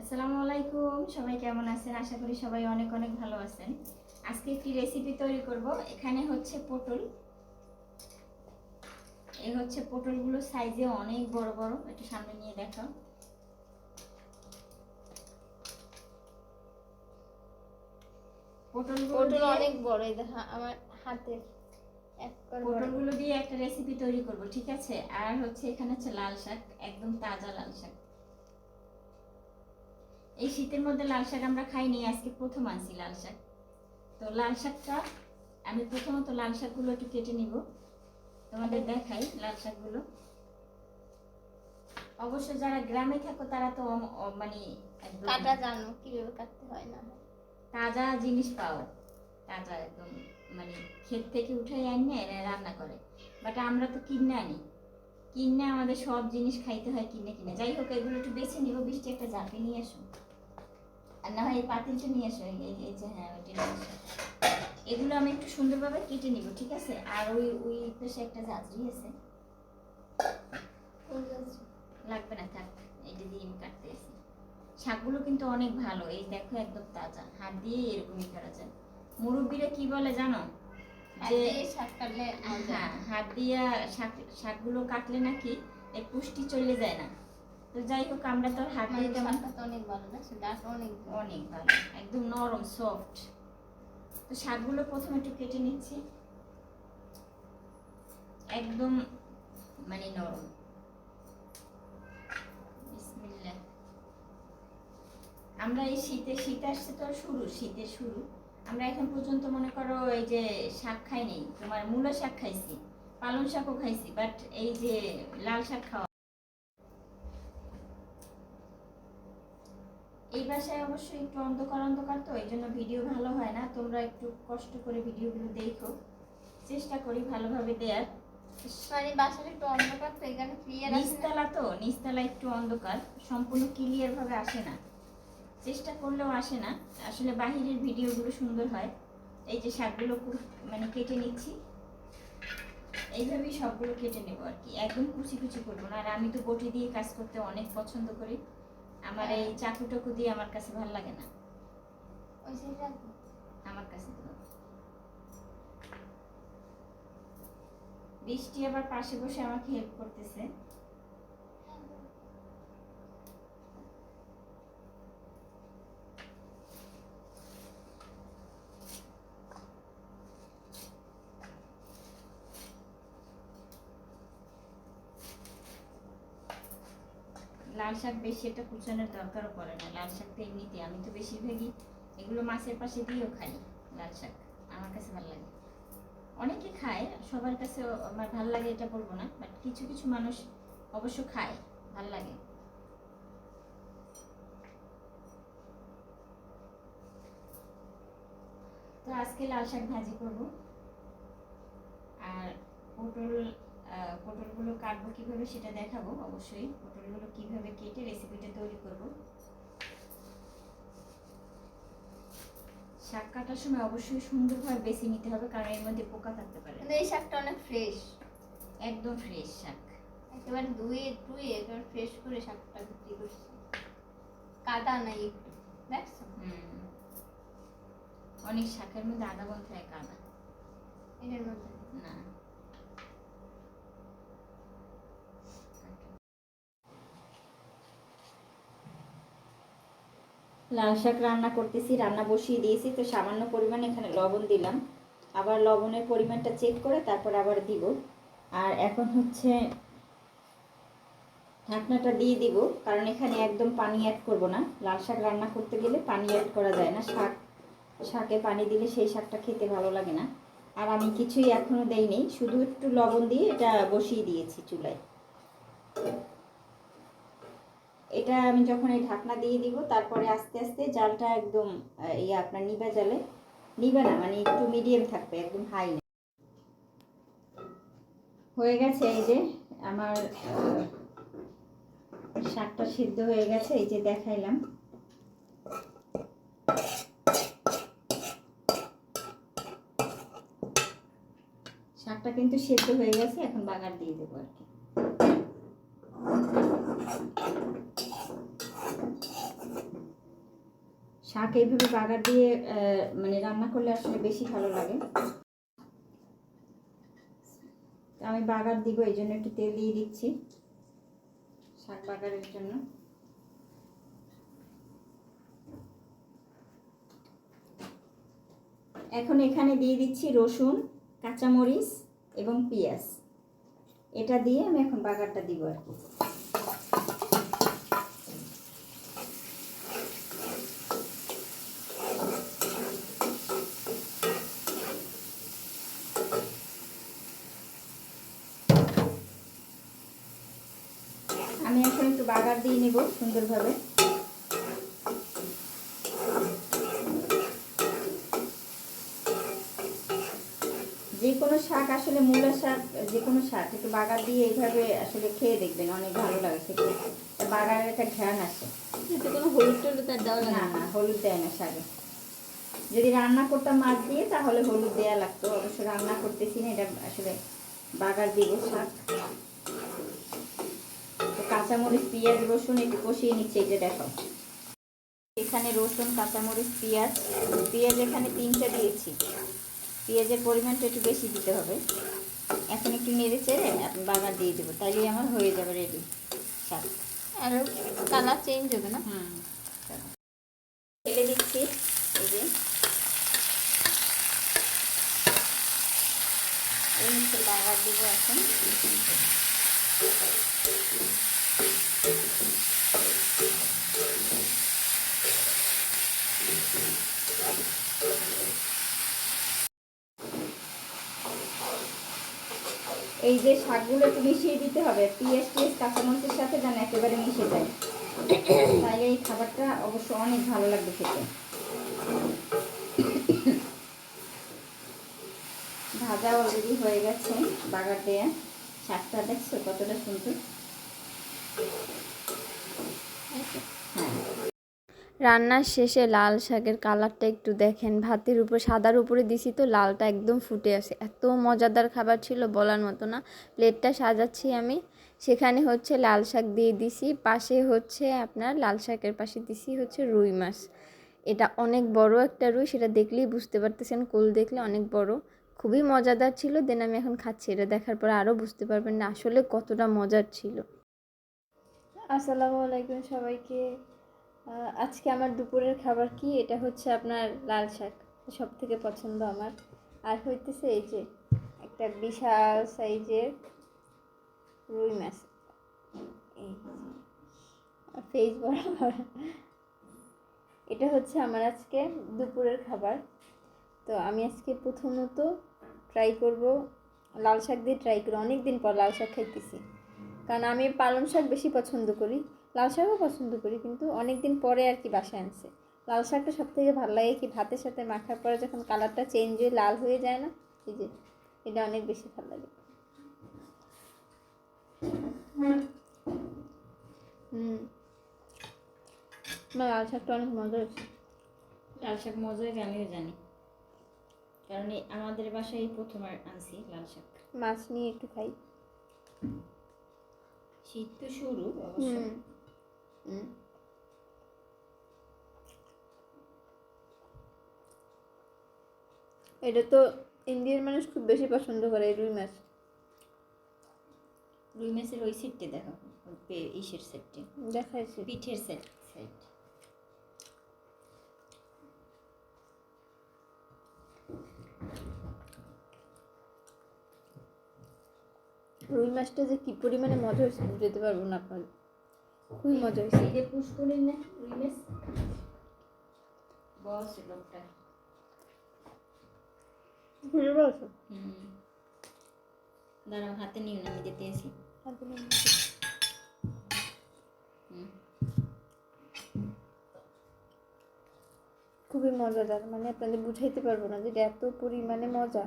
আসসালামু আলাইকুম সবাই কেমন আছেন? আশা করি সবাই অনেক অনেক ভালো আছেন। আজকে একটি রেসিপি তৈরি করব। এখানে হচ্ছে পটল। এই হচ্ছে পটলগুলো সাইজে অনেক বড় বড়। একটু সামনে নিয়ে দেখো। পটলগুলো পটল অনেক বড় এই দেখা আমার হাতের। পটলগুলো দিয়ে একটা রেসিপি তৈরি করব ঠিক আছে? আর হচ্ছে এখানে হচ্ছে লাল শাক একদম তাজা লাল শাক। এই শীতের মধ্যে লাল শাক আমরা খাইনি আজকে প্রথম আনছি লাল শাক। তো লাল শাকটা আমি প্রথমত লাল শাকগুলো একটু কেটে নিব। তোমাদের দেখাই লাল শাকগুলো। অবশ্য যারা গ্রামে থাকো তারা তো মানে কাটা জানো কীভাবে কাটতে হয় না তাজা জিনিস পাও। তাজা একদম। মানে ক্ষেত থেকে উঠাই আনিয়ে এরা রান্না করে। বাট আমরা তো কিনে আনি। কিনে আমাদের সব জিনিস খাইতে হয় কিনে কিনে। যাই হোক এগুলো একটু বেছে নিব বৃষ্টি একটা জাপি নিয়ে এসো আর না হয় এই পাতিলটা নিয়ে এসো এই যে হ্যাঁ ওইটা নিয়ে এসো এগুলো আমি একটু সুন্দরভাবে কেটে নিব ঠিক আছে? আর ওই ওই পাশে একটা জাজরি আছে। লাগবে না থাক এইটা দিয়ে আমি কাটতে শাকগুলো কিন্তু অনেক ভালো এই দেখো একদম তাজা। হাত দিয়ে এরকমই করা যায়। মুরব্বীরা কি বলে জানো? হাত যে দিয়ে। হ্যাঁ। হাত দিয়ে শাক শাকগুলো কাটলে নাকি এই পুষ্টি চলে যায় না। তো যাই হোক আমরা তো হাত দিয়ে তেমন অনেক ভালো না অনেক অনেক ভালো একদম নরম সফট তো শাকগুলো প্রথমে একটু কেটে নিচ্ছি। একদম মানে নরম। আমরা এই শীতে শীত আসছে তো শুরু শীতের শুরু। আমরা এখন পর্যন্ত মনে করো এই যে শাক খাই নেই তোমার মূলো শাক খাইছি পালং শাকও খাইছি বাট এই যে লাল শাক খাওয়া এই বাসায় অবশ্যই একটু অন্ধকার অন্ধকার তো এই জন্য ভিডিও ভালো হয় না তোমরা একটু কষ্ট করে ভিডিওগুলো দেখো চেষ্টা করি ভালোভাবে দেয়ার মানে বাসাটা একটু অন্ধকার তো এখানে ক্লিয়ার। নিচতলা তো নিচতলা একটু অন্ধকার সম্পূর্ণ ক্লিয়ার ভাবে আসে না চেষ্টা করলেও আসে না। আসলে বাহিরের ভিডিওগুলো সুন্দর হয়। এই যে শাকগুলো মানে কেটে নিচ্ছি। এইভাবেই সবগুলো কেটে নেব আর কি। একদম কুচি কুচি করব না। আর আমি তো বটি দিয়ে কাজ করতে অনেক পছন্দ করি। আমার এই চাকু টাকু দিয়ে আমার কাছে ভালো লাগে না। ওই আমার কাছে বৃষ্টি আবার পাশে বসে আমাকে হেল্প করতেছে। লাল শাক বেশি একটা কুচানোর দরকারও পড়ে না। লাল শাক তো এমনিতে, আমি তো বেশিরভাগই এগুলো মাছের পাশে দিয়েও খাই লাল শাক। আমার কাছে ভালো লাগে। অনেকে খায়, সবার কাছে আমার ভালো লাগে এটা বলব না বাট কিছু কিছু মানুষ অবশ্য খায়, ভালো লাগে। তো আজকে লাল শাক ভাজি করব। আর পটল পটলগুলো কাটবো কীভাবে সেটা দেখাবো অবশ্যই পটলগুলো কীভাবে কেটে রেসিপিটা তৈরি করব। শাক কাটার সময় অবশ্যই সুন্দরভাবে বেছে নিতে হবে কারণ এর মধ্যে পোকা থাকতে পারে। কিন্তু এই শাকটা অনেক ফ্রেশ একদম ফ্রেশ শাক। একেবারে ধুয়ে ধুয়ে একেবারে ফ্রেশ করে শাকটা বিক্রি করছে। কাদা নাই একটু দেখছ? হুম। অনেক শাকের মধ্যে আদা বলতে হয় কাদা। এটার মধ্যে? না। লাল শাক রান্না করতেছি, রান্না বসিয়ে দিয়েছি, তো সামান্য পরিমাণে এখানে লবণ দিলাম। আবার লবণের পরিমাণটা চেক করে তারপর আবার দিব। আর এখন হচ্ছে ঢাকনাটা দিয়ে দিব, কারণ এখানে একদম পানি অ্যাড করব না। লাল শাক রান্না করতে গেলে পানি অ্যাড করা যায় না। শাক, শাকে পানি দিলে সেই শাকটা খেতে ভালো লাগে না। আর আমি কিছুই এখনও দেইনি, শুধু একটু লবণ দিয়ে এটা বসিয়ে দিয়েছি চুলায়। এটা আমি যখন এই ঢাকনা দিয়ে দিব, তারপরে আস্তে আস্তে জালটা একদম ইয়ে আপনার নিবা জালে, নিবে না মানে একটু মিডিয়াম থাকবে, একদম হাই না হয়ে গেছে এই যে আমার শাকটা সিদ্ধ হয়ে গেছে, এই যে দেখাইলাম। শাকটা কিন্তু সেদ্ধ হয়ে গেছে, এখন বাগার দিয়ে দেবো আর কি। শাক এইভাবে বাগার দিয়ে মানে রান্না করলে আসলে বেশি ভালো লাগে। আমি বাগার দিব, এই জন্য একটু তেল দিয়ে দিচ্ছি শাক বাগারের জন্য। এখন এখানে দিয়ে দিচ্ছি রসুন, কাঁচামরিচ এবং পেঁয়াজ। এটা দিয়ে আমি এখন বাগারটা দিব আর কি আমি এখন একটু বাগার দিয়ে নিব সুন্দরভাবে। যে কোনো শাক আসলে মূলা শাক যে কোনো শাক একটু বাগার দিয়ে এইভাবে আসলে খেয়ে দেখবেন অনেক ভালো লাগে খেতে। বাগারের একটা ঘ্রাণ আসে। এতে কোনো হলুদ টলুদ আর দেওয়া না? না হলুদ দেয় না শাকে। যদি রান্না করতাম মাছ দিয়ে তাহলে হলুদ দেয়া লাগতো। অবশ্য রান্না করতেছি না এটা আসলে বাগার দিব শাক। কাঁচামরিচ পেঁয়াজ রসুন একটু কষিয়ে নিচ্ছে এই যে দেখো। এখানে রসুন কাঁচামরিচ পেঁয়াজ পেঁয়াজ এখানে তিনটে দিয়েছি। পেঁয়াজের পরিমাণটা একটু বেশি দিতে হবে। এখন একটু নেড়ে চেড়ে বাগার দিয়ে দেবো তাইলেই আমার হয়ে যাবে রেডি শাক আর কালার চেঞ্জ হবে না? ফেলে দিচ্ছি এই যে। বাগার দেবো এখন। এই যে শাকগুলো একটু মিশিয়ে দিতে হবে। পেঁয়াজ টিয়াজ কাঁচামরিচের সাথে যেন একেবারে মিশে যায়। তাহলে এই খাবারটা অবশ্য অনেক ভালো লাগবে খেতে। ভাজা অলরেডি হয়ে গেছে। বাগার দেয়া শাকটা দেখছ কতটা সুন্দর। রান্নার শেষে লাল শাকের কালারটা একটু দেখেন। ভাতের উপর, সাদার উপরে দিছি তো লালটা একদম ফুটে আসে এত মজাদার খাবার ছিল বলার মতো না। প্লেটটা সাজাচ্ছি আমি। সেখানে হচ্ছে লাল শাক দিয়ে দিছি। পাশে হচ্ছে আপনার লাল শাকের পাশে দিছি হচ্ছে রুই মাছ। এটা অনেক বড় একটা রুই, সেটা দেখলেই বুঝতে পারতেছেন। কোল দেখলে অনেক বড়। খুবই মজাদার ছিল। দেন আমি এখন খাচ্ছি। এটা দেখার পর আরও বুঝতে পারবেন না আসলে কতটা মজার ছিল। আসসালামু আলাইকুম সবাইকে। আজকে আমার দুপুরের খাবার কি? এটা হচ্ছে আপনার লাল শাক সব থেকে পছন্দ আমার। আর হইতেছে এই যে, একটা বিশাল সাইজের রুই মাছ। এই ফেস বরাবর। এটা হচ্ছে আমার আজকে দুপুরের খাবার। তো আমি আজকে প্রথমত ট্রাই করব, লাল শাক দিয়ে ট্রাই করি অনেক দিন পর লাল শাক খাইতেছি। কারণ আমি পালং শাক বেশি পছন্দ করি। লাল শাকও পছন্দ করি কিন্তু অনেক দিন পরে আর কি বাসায় আনছে। লাল শাকটা সব থেকে ভালো লাগে কি ভাতের সাথে মাখার পরে যখন কালারটা চেঞ্জ হয়ে লাল হয়ে যায় না এই যে এটা অনেক বেশি ভালো লাগে। হুম। না লাল শাকটা অনেক মজা হচ্ছে লাল শাক মজা হবে আমিও জানি। কারণ আমাদের বাসায় প্রথম আর আনছি লাল শাক। মাছ নিয়ে একটু খাই। শীত তো শুরু অবশ্য। হুম হুম। এটা তো ইন্ডিয়ার মানুষ খুব বেশি পছন্দ করে এই রুই মাছ। রুই মাছের ওই সেটটি দেখো ইসের সেটটি দেখাইছি পিঠের সেট সেট রুই মাছটা যে কি পরিমাণে মজা হয়েছে বুঝতে পারব না আপনার খুবই মজা হয়েছে। এই যে পুষ্করির না রুই বস লোকটা। দাঁড়াও হাতে নিও না আমি যেতে আসি। হুম। খুবই মজাদার মানে আপনাদের বুঝাইতে পারব না যে এটা এত পরিমাণে মজা।